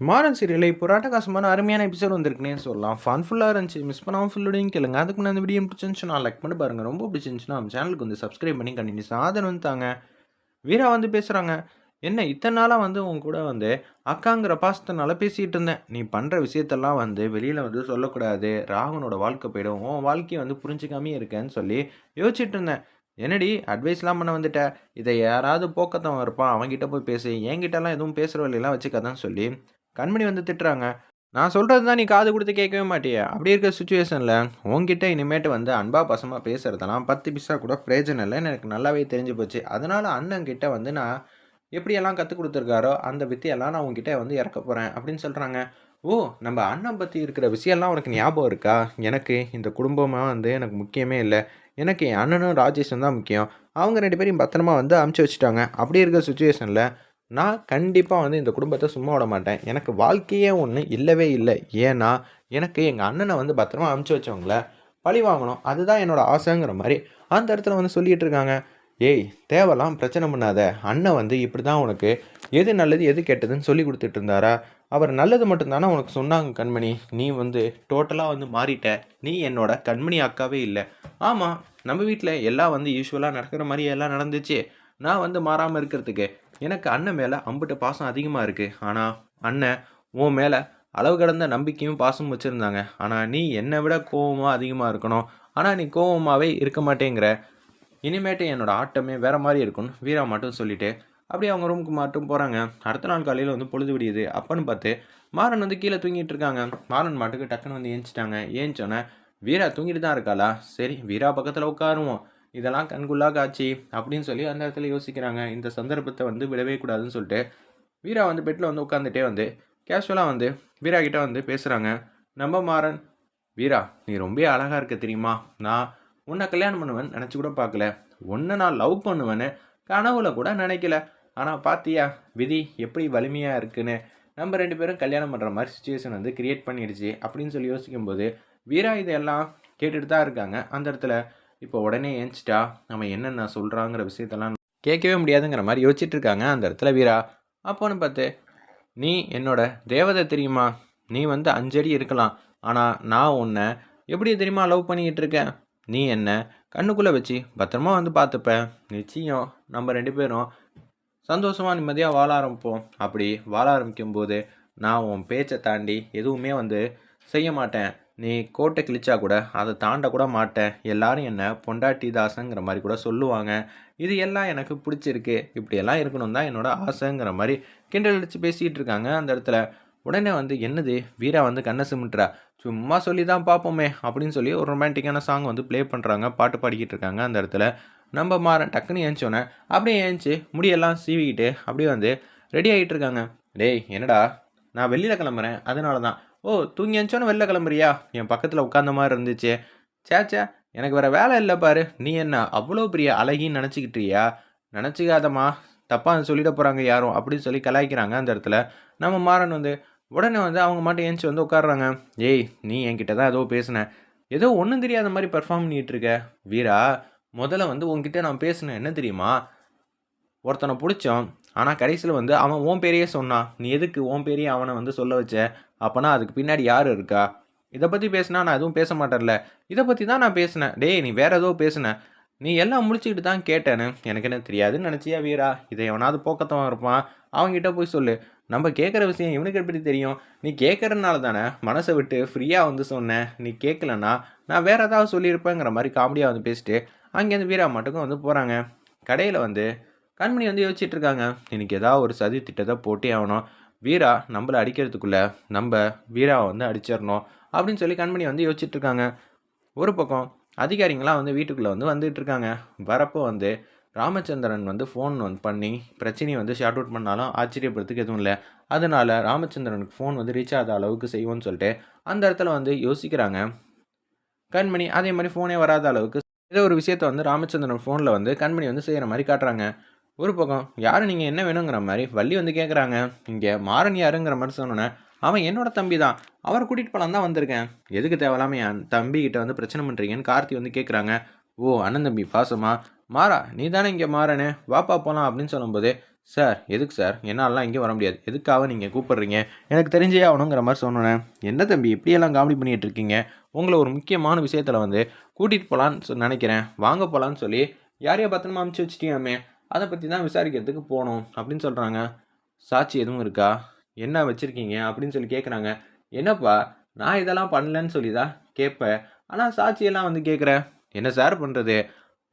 Maran serial இப்போ ஒரு அருமையான எபிசோட் வந்திருக்குனே சொல்லலாம். ஃபன்ஃபுல்லாக இருந்துச்சு. மிஸ் பண்ணாமல் ஃபுல்லோடையும் கேளுங்க. அதுக்கு முன்னாடி அந்த வீடியோ பிடிச்சிருந்துச்சுன்னா லைக் பண்ணி பாருங்கள் ரொம்ப பிடிச்சிருந்துச்சுன்னா நம்ம சேனலுக்கு வந்து சப்ஸ்கிரைப் பண்ணி கண்டினியூஸ் ஆதரவு வந்து தாங்க. வீரா வந்து பேசுகிறாங்க என்ன இத்தனை நாளாக வந்து உன் கூட வந்து அக்காங்கிற பாசத்தினால பேசிகிட்டு இருந்தேன். நீ பண்ணுற விஷயத்தெல்லாம் வந்து வெளியில் வந்து சொல்லக்கூடாது. ராவனோட வாழ்க்கை போயிடும். உன் வாழ்க்கையை வந்து புரிஞ்சிக்காமே இருக்கேன்னு சொல்லி யோசிச்சுட்டு இருந்தேன். என்னடி அட்வைஸ்லாம் பண்ண வந்துட்ட? இதை யாராவது போக்கத்தவன் இருப்பான். அவன்கிட்ட போய் பேசு. என்கிட்டலாம் எதுவும் பேசுகிற வழியெல்லாம் வச்சுக்காதான்னு சொல்லி கண்மணி வந்து திட்டுறாங்க நான் சொல்கிறது தான் நீ காது கொடுத்து கேட்கவே மாட்டியே. அப்படி இருக்க சுச்சுவேஷனில் உங்ககிட்ட இனிமேட்டு வந்து அன்பா பசமாக பேசுகிறதெல்லாம் பத்து பிசா கூட பிரயோஜனம் இல்லைன்னு எனக்கு நல்லாவே தெரிஞ்சு போச்சு. அதனால் அண்ணங்கிட்ட வந்து நான் எப்படியெல்லாம் கற்றுக் கொடுத்துருக்காரோ அந்த வித்தியெல்லாம் நான் உங்ககிட்ட வந்து இறக்க போகிறேன் அப்படின்னு சொல்கிறாங்க ஓ நம்ம அண்ணன் பற்றி இருக்கிற விஷயம்லாம் உனக்கு ஞாபகம் இருக்கா? எனக்கு இந்த குடும்பமாக வந்து எனக்கு முக்கியமே இல்லை. எனக்கு என் அண்ணனும் ராஜேஷும் தான் முக்கியம். அவங்க ரெண்டு பேரையும் பத்திரமா வந்து அமுச்சு வச்சுட்டாங்க. அப்படி இருக்க சுச்சுவேஷனில் நான் கண்டிப்பாக வந்து இந்த குடும்பத்தை சும்மா விட மாட்டேன். எனக்கு வாழ்க்கையே ஒன்று இல்லவே இல்லை. ஏன்னா எனக்கு எங்கள் அண்ணனை வந்து பத்திரமா அமுச்சு வச்சவங்கள பழி வாங்கணும். அதுதான் என்னோடய ஆசைங்கிற மாதிரி அந்த இடத்துல வந்து சொல்லிகிட்டு இருக்காங்க. ஏய் தேவலாம் பிரச்சனை பண்ணாத. அண்ணன் வந்து இப்படி தான் உனக்கு எது நல்லது எது கெட்டதுன்னு சொல்லி கொடுத்துட்டு இருந்தாரா? அவர் நல்லது மட்டும்தானே உனக்கு சொன்னாங்க கண்மணி? நீ வந்து டோட்டலாக வந்து மாறிட்ட. நீ என்னோட கண்மணி அக்காவே இல்லை. ஆமாம் நம்ம வீட்டில் எல்லாம் வந்து யூஸ்வலாக நடக்கிற மாதிரி எல்லாம் நடந்துச்சு. நான் வந்து மாறாமல் இருக்கிறதுக்கு எனக்கு அண்ணன் மேலே அம்பிட்ட பாசம் அதிகமாக இருக்குது ஆனால் அண்ணன் உன் மேலே அளவு கடந்த நம்பிக்கையும் பாசமும் வச்சுருந்தாங்க. ஆனால் நீ என்னை விட கோவமாக அதிகமாக இருக்கணும். ஆனால் நீ கோவமாகவே இருக்க மாட்டேங்கிற. இனிமேட்டு என்னோட ஆட்டமே வேறு மாதிரி இருக்கும்னு வீரா மட்டும் சொல்லிவிட்டு அப்படியே அவங்க ரூமுக்கு மட்டும் போகிறாங்க அடுத்த நாள் காலையில் வந்து பொழுது விடியுது. அப்பன்னு பார்த்து மாறன் வந்து கீழே தூங்கிட்டு இருக்காங்க. மாறன் மாட்டுக்கு டக்குன்னு வந்து ஏஞ்சிட்டாங்க. ஏஞ்சோன்னே வீரா தூங்கிட்டு தான் இருக்காளா? சரி வீரா பக்கத்தில் உட்காருவோம். இதெல்லாம் கண்குள்ளா காட்சி அப்படின்னு சொல்லி அந்த இடத்துல யோசிக்கிறாங்க. இந்த சந்தர்ப்பத்தை வந்து விடவே கூடாதுன்னு சொல்லிட்டு வீரா வந்து பெட்டில் வந்து உட்காந்துட்டே வந்து கேஷுவலாக வந்து வீரா கிட்ட வந்து பேசுகிறாங்க நம்ம மாறன் வீரா நீ ரொம்ப அழகாக இருக்க தெரியுமா? நான் உன்னை கல்யாணம் பண்ணுவேன் நினச்சி கூட பார்க்கல. ஒன்று நான் லவ் பண்ணுவேன்னு கனவுல கூட நினைக்கல. ஆனால் பாத்தியா விதி எப்படி வலிமையாக இருக்குன்னு? நம்ம ரெண்டு பேரும் கல்யாணம் பண்ணுற மாதிரி சுச்சுவேஷன் வந்து கிரியேட் பண்ணிடுச்சு அப்படின்னு சொல்லி யோசிக்கும்போது வீரா இதெல்லாம் கேட்டுட்டு தான் இருக்காங்க. அந்த இடத்துல இப்போ உடனே ஏஞ்சிட்டா நம்ம என்னென்ன சொல்கிறாங்கிற விஷயத்தெல்லாம் கேட்கவே முடியாதுங்கிற மாதிரி யோசிச்சுட்டு இருக்காங்க அந்த இடத்துல வீரா. அப்போன்னு பார்த்து நீ என்னோட தேவதை தெரியுமா? நீ வந்து அஞ்சடி இருக்கலாம். ஆனால் நான் உன்னை எப்படி தெரியுமா லவ் பண்ணிக்கிட்டு இருக்கேன் நீ என்ன கண்ணுக்குள்ளே வச்சு பத்திரமா வந்து பார்த்துப்பேன் நிச்சயம் நம்ம ரெண்டு பேரும் சந்தோஷமாக நிம்மதியாக வாழ ஆரம்பிப்போம். அப்படி வாழ ஆரம்பிக்கும்போது நான் உன் பேச்சை தாண்டி எதுவுமே வந்து செய்ய மாட்டேன். நீ கோட்டை கிழிச்சா கூட அதை தாண்ட கூட மாட்டேன். எல்லாரும் என்னை பொண்டாட்டி தாசங்கிற மாதிரி கூட சொல்லுவாங்க. இது எல்லாம் எனக்கு பிடிச்சிருக்கு. இப்படியெல்லாம் இருக்கணும் தான் என்னோட ஆசைங்கிற மாதிரி கிண்டல் அடித்து பேசிகிட்டு இருக்காங்க அந்த இடத்துல. உடனே வந்து என்னது? வீரா வந்து கண்ணை சிமிட்டுறா? சும்மா சொல்லி தான் பார்ப்போமே அப்படின்னு சொல்லி ஒரு ரொமான்டிக்கான சாங் வந்து ப்ளே பண்ணுறாங்க பாட்டு பாடிக்கிட்டு இருக்காங்க அந்த இடத்துல. நம்ம மாறன் டக்குன்னு ஏஞ்சோன்னே அப்படியே ஏஞ்சி முடியெல்லாம் சீவிக்கிட்டு அப்படியே வந்து ரெடி ஆகிட்டு இருக்காங்க. டேய் என்னடா? நான் வெளியில் கிளம்புறேன். அதனால தான் ஓ தூங்கி எழுந்தோன்னு வெளில கிளம்புறியா? என் பக்கத்தில் உட்காந்த மாதிரி இருந்துச்சு. சேச்சா எனக்கு வேறு வேலை இல்லை பாரு. நீ என்ன அவ்வளோ பெரிய அழகின்னு நினச்சிக்கிட்டியா? நினச்சிக்காதம்மா. தப்பாக சொல்லிட போகிறாங்க யாரும் அப்படின்னு சொல்லி கலாய்க்கிறாங்க அந்த இடத்துல. நம்ம மாறன் வந்து உடனே வந்து அவங்க மட்டும் ஏஞ்சி வந்து உட்காடுறாங்க ஏய் நீ என்கிட்ட தான் ஏதோ பேசினேன் ஏதோ ஒன்றும் தெரியாத மாதிரி பர்ஃபார்ம் பண்ணிகிட்டு இருக்க வீரா முதல்ல வந்து உங்ககிட்ட நான் பேசினேன். என்ன தெரியுமா? ஒருத்தனை பிடிச்சோம். ஆனால் கடைசியில் வந்து அவன் உன் பேரையே சொன்னான். நீ எதுக்கு உன் பேரையே அவனை வந்து சொல்ல வச்ச? அப்போனா அதுக்கு பின்னாடி யார் இருக்கா? இதை பற்றி பேசினா நான் எதுவும் பேச மாட்டேன்ல. இதை பற்றி தான் நான் பேசினேன். டேய் நீ வேறு ஏதோ பேசின. நீ எல்லாம் முடிச்சுக்கிட்டு தான் கேட்டேன்னு எனக்கு என்ன தெரியாதுன்னு நினச்சியா வீரா? இதை எவனாவது போக்கத்தவன் இருப்பான். அவங்ககிட்ட போய் சொல்லு. நம்ம கேட்குற விஷயம் இவனுக்கு எப்படி தெரியும்? நீ கேட்குறதுனால தானே மனசை விட்டு ஃப்ரீயாக வந்து சொன்னேன் நீ கேட்கலன்னா நான் வேறு ஏதாவது சொல்லியிருப்பேங்கிற மாதிரி காமெடியாக வந்து பேசிட்டு அங்கேருந்து வீரா மட்டுக்கும் வந்து போகிறாங்க கடையில் வந்து கண்மணி வந்து யோசிச்சுட்டு இருக்காங்க. இன்னைக்கு ஏதாவது ஒரு சதி திட்டத்தை போட்டே ஆகணும். வீரா நம்மளை அடிக்கிறதுக்குள்ள நம்ம வீராவை வந்து அடிச்சிடணும் அப்படின்னு சொல்லி கண்மணி வந்து யோசிச்சுட்டு இருக்காங்க. ஒரு பக்கம் அதிகாரிங்களாம் வந்து வீட்டுக்குள்ளே வந்து வந்துட்டு இருக்காங்க. வரப்போ வந்து ராமச்சந்திரன் வந்து ஃபோன் வந்து பண்ணி பிரச்சனையை வந்து ஷார்ட் அவுட் பண்ணாலும் ஆச்சரியப்படுறதுக்கு எதுவும் இல்லை. அதனால் ராமச்சந்திரனுக்கு ஃபோன் வந்து ரீச் ஆகாத அளவுக்கு செய்வோம்னு சொல்லிட்டு அந்த இடத்துல வந்து யோசிக்கிறாங்க. கண்மணி அதே மாதிரி ஃபோனே வராத அளவுக்கு ஏதோ ஒரு விஷயத்த வந்து ராமச்சந்திரன் ஃபோனில் வந்து கண்மணி வந்து செய்கிற மாதிரி காட்டுறாங்க. ஒரு பக்கம் யார் நீங்கள் என்ன வேணுங்கிற மாதிரி வள்ளி வந்து கேட்குறாங்க இங்கே மாறன் யாருங்கிற மாதிரி சொன்னோன்னே அவன் என்னோட தம்பி தான். அவரை கூட்டிகிட்டு போலாம் தான் வந்திருக்கேன். எதுக்கு தேவையில்லாமல் என் தம்பிக்கிட்ட வந்து பிரச்சனை பண்ணுறீங்கன்னு கார்த்தி வந்து கேட்குறாங்க ஓ அண்ணன் தம்பி பாசமா? மாறா நீ தானே இங்கே மாறனே? வாப்பா போகலாம் அப்படின்னு சொல்லும்போது சார் எதுக்கு சார்? என்னாலலாம் இங்கே வர முடியாது. எதுக்காக நீங்கள் கூப்பிட்றீங்க? எனக்கு தெரிஞ்சே ஆகணுங்கிற மாதிரி சொன்னேன் என்ன தம்பி இப்படியெல்லாம் காமெடி பண்ணிகிட்டு இருக்கீங்க? உங்களை ஒரு முக்கியமான விஷயத்தில் வந்து கூட்டிகிட்டு போகலான்னு சொ- நினைக்கிறேன். வாங்க போகலான்னு சொல்லி யாரையோ பத்திரமா அமுச்சு வச்சிட்டியாமே? அதை பற்றி தான் விசாரிக்கிறதுக்கு போகணும் அப்படின்னு சொல்கிறாங்க சாட்சி எதுவும் இருக்கா? என்ன வச்சுருக்கீங்க? அப்படின்னு சொல்லி கேட்குறாங்க என்னப்பா நான் இதெல்லாம் பண்ணலன்னு சொல்லி தான் கேட்பேன் ஆனால் சாட்சியெல்லாம் வந்து கேட்குறேன் என்ன சார் பண்ணுறது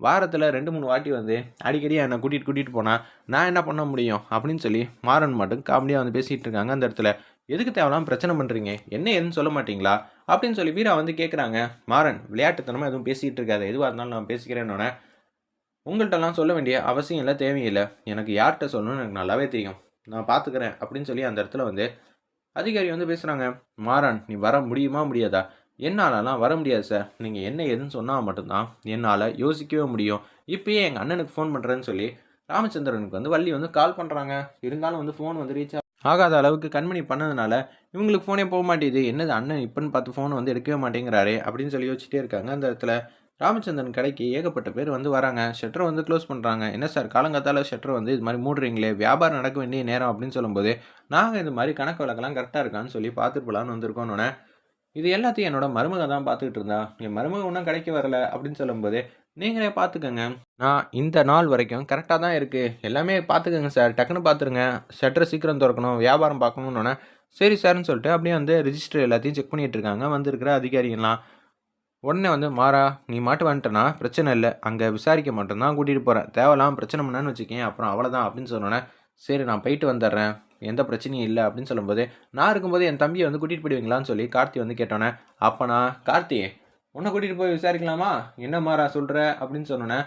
வாரத்தில் ரெண்டு மூணு வாட்டி வந்து அடிக்கடி என்னை கூட்டிகிட்டு கூட்டிகிட்டு போனால் நான் என்ன பண்ண முடியும்? அப்படின்னு சொல்லி மாறன் மட்டும் காமெடியாக வந்து பேசிகிட்டு இருக்காங்க அந்த இடத்துல. எதுக்கு தேவையில்லாம பிரச்சனை பண்ணுறீங்க என்ன ஏதுன்னு சொல்ல மாட்டீங்களா? அப்படின்னு சொல்லி வீரா வந்து கேட்குறாங்க மாறன் விளையாட்டுத்தனமாக எதுவும் பேசிகிட்டு இருக்காது. எதுவாக இருந்தாலும் நான் பேசிக்கிறேன்னொன்னே உங்கள்கிட்டலாம் சொல்ல வேண்டிய அவசியம் இல்லை தேவையில்லை. எனக்கு யார்கிட்ட சொல்லணும்னு எனக்கு நல்லாவே தெரியும். நான் பார்த்துக்கிறேன் அப்படின்னு சொல்லி அந்த இடத்துல வந்து அதிகாரி வந்து பேசுகிறாங்க மாறான் நீ வர முடியுமா முடியாதா? என்னாலலாம் வர முடியாது சார் நீங்கள் என்ன ஏதுன்னு சொன்னால் மட்டும்தான் என்னால் யோசிக்கவே முடியும். இப்பயே எங்கள் அண்ணனுக்கு ஃபோன் பண்ணுறேன்னு சொல்லி ராமச்சந்திரனுக்கு வந்து வள்ளி வந்து கால் பண்ணுறாங்க இருந்தாலும் வந்து ஃபோன் வந்து ரீச் ஆகாத அளவுக்கு கண்மணி பண்ணதுனால இவங்களுக்கு ஃபோனே போக மாட்டேது என்னது அண்ணன் இப்போன்னு பார்த்து ஃபோன் வந்து எடுக்கவே மாட்டேங்கிறாரே அப்படின்னு சொல்லி யோசிச்சுட்டே இருக்காங்க அந்த இடத்துல. ராமச்சந்திரன் கடைக்கு ஏகப்பட்ட பேர் வந்து வராங்க. ஷட்டரை வந்து க்ளோஸ் பண்ணுறாங்க என்ன சார் காலங்காத்தால ஷட்டர் வந்து இது மாதிரி மூடுறீங்களே? வியாபாரம் நடக்க வேண்டிய நேரம் அப்படின்னு சொல்லும்போது நாங்கள் இது மாதிரி கணக்கு வழக்கெல்லாம் கரெக்டாக இருக்கான்னு சொல்லி பார்த்துட்டு போலான்னு வந்திருக்கோன்னொன்னே இது எல்லாத்தையும் என்னோட மருமக தான் பார்த்துக்கிட்டு இருந்தா. என் மருமக ஒன்றும் கடைக்கு வரல. அப்படின்னு சொல்லும்போது நீங்களே பார்த்துக்கோங்க. நான் இந்த நாள் வரைக்கும் கரெக்டாக தான் இருக்குது எல்லாமே பார்த்துக்கோங்க சார் டக்குன்னு பார்த்துருங்க. ஷட்டர் சீக்கிரம் திறக்கணும். வியாபாரம் பார்க்கணுன்னொன்னே சரி சார்னு சொல்லிட்டு அப்படியே வந்து ரிஜிஸ்டர் எல்லாத்தையும் செக் பண்ணிகிட்டு இருக்காங்க. வந்திருக்கிற அதிகாரிகள்லாம். உடனே வந்து மாறா நீ மாட்டு வந்துட்டனா பிரச்சனை இல்லை. அங்கே விசாரிக்க மட்டும்தான் கூட்டிகிட்டு போகிறேன் தேவலாம் பிரச்சனை பண்ணான்னு வச்சுக்கேன். அப்புறம் அவ்வளோதான் அப்படின்னு சொன்னோன்னே சரி நான் போயிட்டு வந்துடுறேன். எந்த பிரச்சனையும் இல்லை அப்படின்னு சொல்லும்போது நான் இருக்கும்போது என் தம்பியை வந்து கூட்டிகிட்டு போயிடுவீங்களான்னு சொல்லி கார்த்தி வந்து கேட்டோன்னே அப்போ நான் கார்த்தி உன்னை கூட்டிகிட்டு போய் விசாரிக்கலாமா? என்ன மாறா சொல்கிற அப்படின்னு சொன்னோன்னே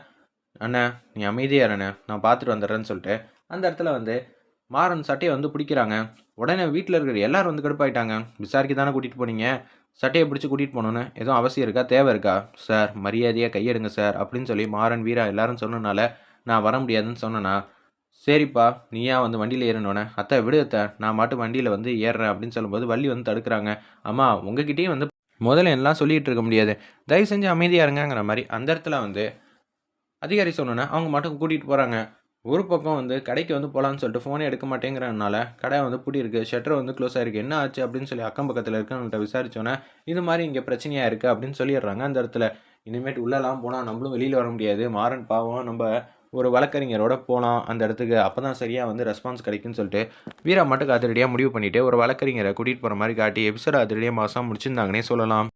அண்ணே நீ அமைதியாக இருண்ணே. நான் பார்த்துட்டு வந்துடுறேன்னு சொல்லிட்டு. அந்த இடத்துல வந்து மாறன் சட்டையை வந்து பிடிக்கிறாங்க. உடனே வீட்டில் இருக்கிற எல்லாரும் வந்து கடுப்பாயிட்டாங்க. விசாரிக்க தானே கூட்டிகிட்டு போனீங்க? சட்டையை பிடிச்சி கூட்டிகிட்டு போகணுன்னு எதுவும் அவசியம் இருக்கா? தேவை இருக்கா? சார் மரியாதையாக கையெடுங்க சார் அப்படின்னு சொல்லி மாறன் வீரா எல்லாரும் சொன்னனால நான் வர முடியாதுன்னு சொன்னேன்னா சரிப்பா நீயா வந்து வண்டியில் ஏறினோடனே அத்தை விடு அத்தை நான் மாட்டு வண்டியில் வந்து ஏறுறேன் அப்படின்னு சொல்லும்போது வள்ளி வந்து தடுக்கிறாங்க. அம்மா உங்ககிட்டயும் வந்து முதல்ல எல்லாம் சொல்லிகிட்டு இருக்க முடியாது. தயவு செஞ்சு அமைதியாக இருங்கிற மாதிரி அந்த இடத்துல வந்து அதிகாரி சொன்னோன்னே அவங்க மட்டும் கூட்டிகிட்டு போகிறாங்க ஒரு பக்கம் வந்து கடைக்கு வந்து போகலான்னு சொல்லிட்டு ஃபோனே எடுக்க மாட்டேங்கிறனால கடை வந்து பூட்டி இருக்குது ஷட்டர் வந்து க்ளோஸ் ஆயிருக்கு. என்ன ஆச்சு அப்படின்னு சொல்லி அக்கம் பக்கத்தில் இருக்கவங்கள்ட்ட விசாரிச்சோன்னே இது மாதிரி இங்கே பிரச்சனையாக இருக்குது அப்படின்னு சொல்லிடுறாங்க அந்த இடத்துல. இனிமேட்டு உள்ளெல்லாம் போனால் நம்மளும் வெளியில் வர முடியாது. மாறன் பாவம் நம்ம ஒரு வழக்கறிஞரோட போகலாம் அந்த இடத்துக்கு. அப்போ தான் சரியாக வந்து ரெஸ்பான்ஸ் கிடைக்குன்னு சொல்லிட்டு வீரா மட்டும் அதிரடியாக முடிவு பண்ணிவிட்டு ஒரு வழக்கறிஞரை கூட்டிகிட்டு போகிற மாதிரி காட்டி எபிசோட அதிரடியாக மாதம் முடிச்சிருந்தாங்கன்னே சொல்லலாம்.